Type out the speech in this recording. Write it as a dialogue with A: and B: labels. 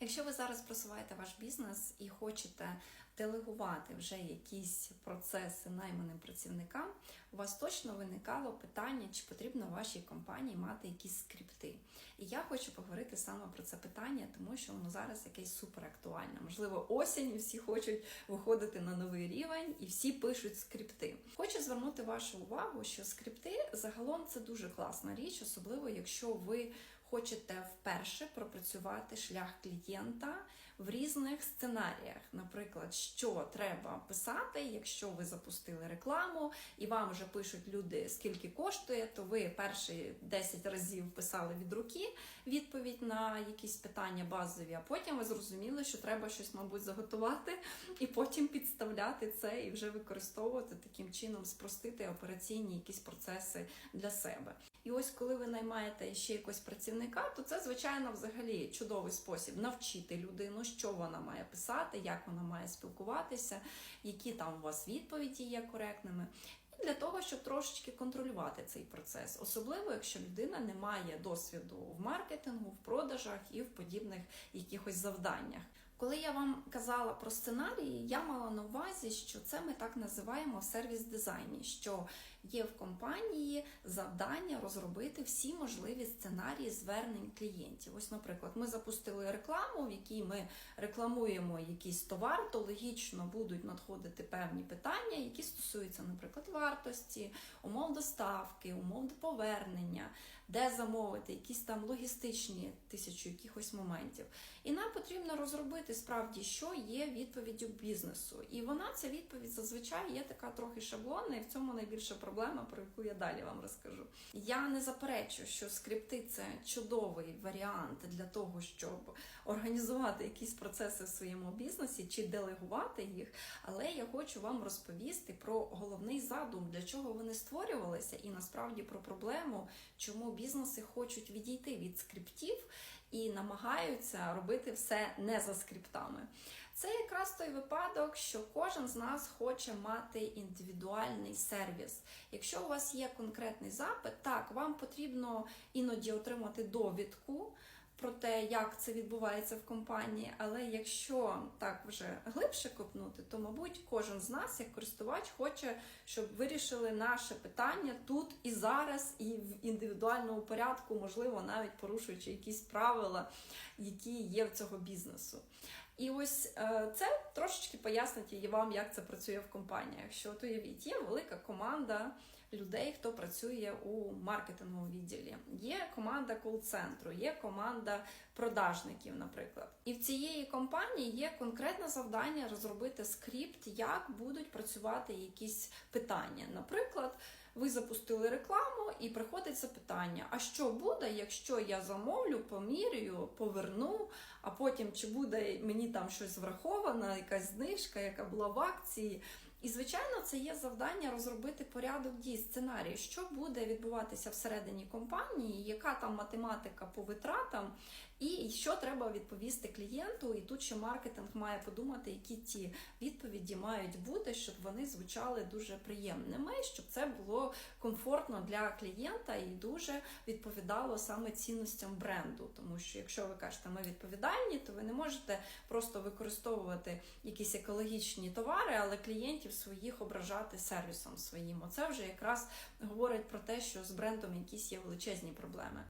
A: Якщо ви зараз просуваєте ваш бізнес і хочете делегувати вже якісь процеси найманим працівникам, у вас точно виникало питання, чи потрібно вашій компанії мати якісь скрипти. І я хочу поговорити саме про це питання, тому що воно зараз якесь супер актуальне. Можливо, осінь і всі хочуть виходити на новий рівень і всі пишуть скрипти. Хочу звернути вашу увагу, що скрипти загалом це дуже класна річ, особливо якщо ви хочете вперше пропрацювати шлях клієнта в різних сценаріях. Наприклад, що треба писати, якщо ви запустили рекламу і вам вже пишуть люди, скільки коштує, то ви перші 10 разів писали від руки відповідь на якісь питання базові, а потім ви зрозуміли, що треба щось, мабуть, заготувати і потім підставляти це і вже використовувати таким чином, спростити операційні якісь процеси для себе. І ось коли ви наймаєте ще якогось працівника, то це, звичайно, взагалі чудовий спосіб навчити людину, що вона має писати, як вона має спілкуватися, які там у вас відповіді є коректними. Для того, щоб трошечки контролювати цей процес, особливо якщо людина не має досвіду в маркетингу, в продажах і в подібних якихось завданнях. Коли я вам казала про сценарії, я мала на увазі, що це ми так називаємо сервіс-дизайні, що є в компанії завдання розробити всі можливі сценарії звернень клієнтів. Ось, наприклад, ми запустили рекламу, в якій ми рекламуємо якийсь товар, то логічно будуть надходити певні питання, які стосуються, наприклад, вартості, умов доставки, умов повернення, де замовити, якісь там логістичні тисячу якихось моментів. І нам потрібно розробити справді, що є відповіддю бізнесу. І вона, ця відповідь, зазвичай є така трохи шаблонна, і в цьому найбільша проблема, про яку я далі вам розкажу. Я не заперечу, що скрипти це чудовий варіант для того, щоб організувати якісь процеси в своєму бізнесі чи делегувати їх. Але я хочу вам розповісти про головний задум, для чого вони створювалися, і насправді про проблему, чому бізнеси хочуть відійти від скриптів і намагаються робити все не за скриптами. Це якраз той випадок, що кожен з нас хоче мати індивідуальний сервіс. Якщо у вас є конкретний запит, так вам потрібно іноді отримати довідку. Про те, як це відбувається в компанії, але якщо так вже глибше копнути, то мабуть кожен з нас, як користувач, хоче, щоб вирішили наше питання тут і зараз, і в індивідуальному порядку, можливо, навіть порушуючи якісь правила, які є в цього бізнесу. І ось е, це трошечки пояснить вам, як це працює в компаніях. Що от уявіть, є велика команда людей, хто працює у маркетинговому відділі. Є команда кол-центру, є команда продажників, наприклад. І в цієї компанії є конкретне завдання розробити скрипт, як будуть працювати якісь питання. Наприклад, ви запустили рекламу і приходить запитання: а що буде, якщо я замовлю, помірюю, поверну, а потім чи буде мені там щось враховано, якась знижка, яка була в акції. І, звичайно, це є завдання розробити порядок дій, сценарій, що буде відбуватися всередині компанії, яка там математика по витратам, і що треба відповісти клієнту. І тут ще маркетинг має подумати, які ті відповіді мають бути, щоб вони звучали дуже приємними, щоб це було комфортно для клієнта і дуже відповідало саме цінностям бренду. Тому що якщо ви кажете, ми відповідальні, то ви не можете просто використовувати якісь екологічні товари, але клієнтів своїх ображати сервісом своїм. Оце вже якраз говорить про те, що з брендом якісь є величезні проблеми.